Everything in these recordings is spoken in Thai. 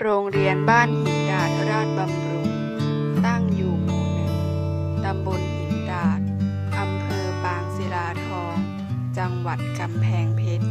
โรงเรียนบ้านหินดาดราชบำรุง ตั้งอยู่หมู่หนึ่ง ตำบลหินดาด อำเภอบางศิลาทอง จังหวัดกำแพงเพชร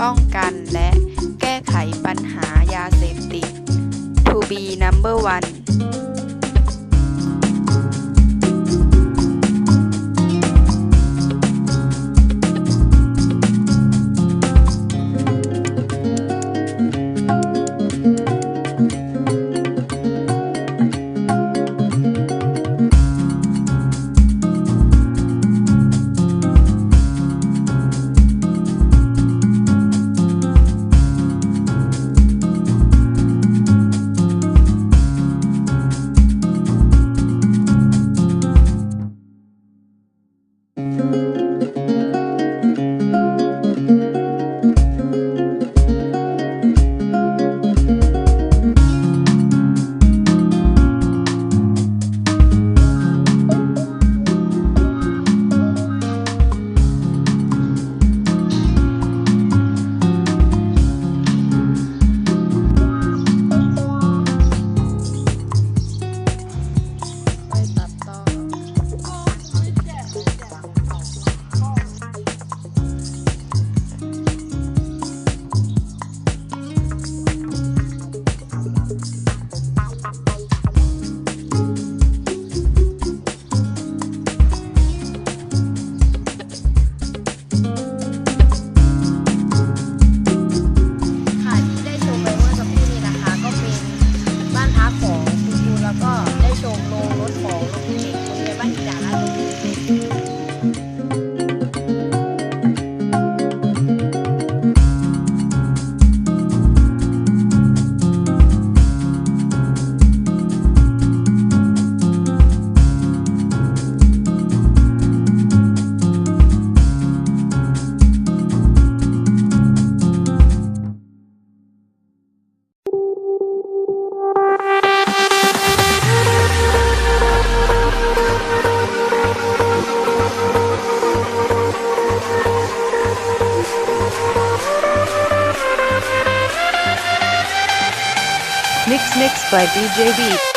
ป้องกันและแก้ไขปัญหายาเสพติด To be number one DJ Beat.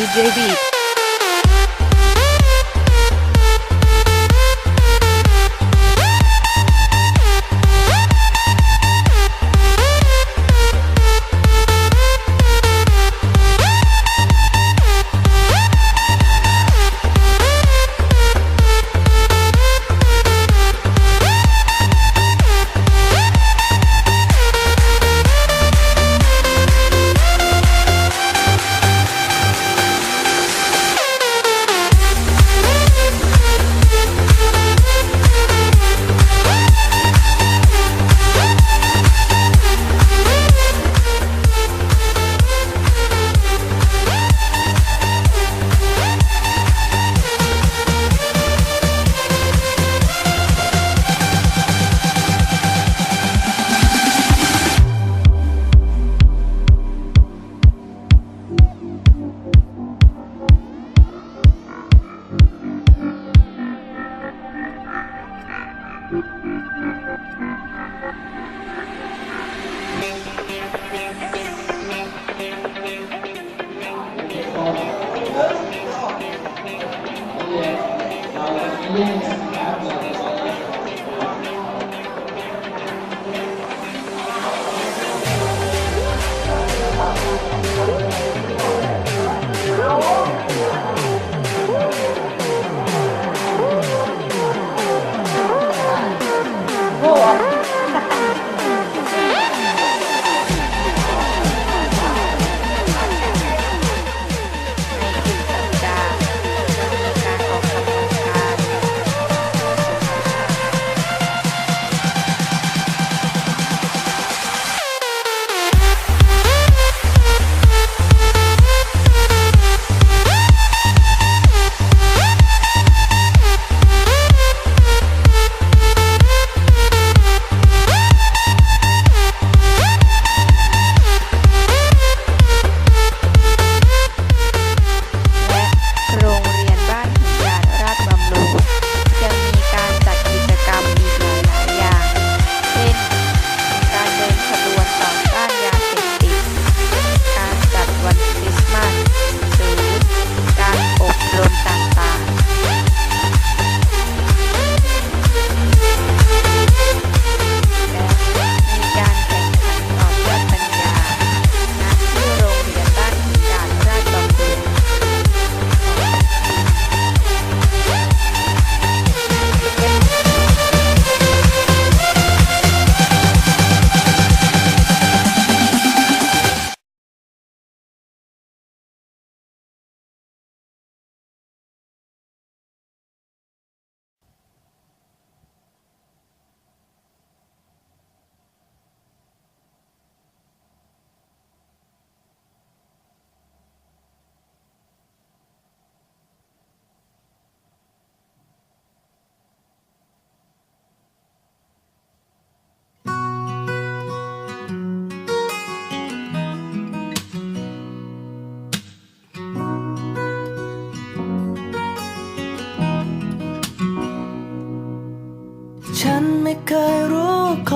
DJ Beat.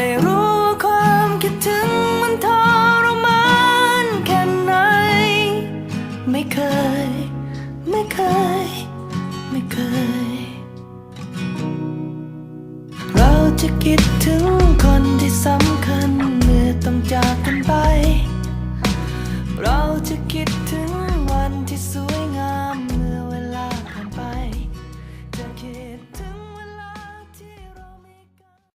ย คิดถึงคนที่สำคัญ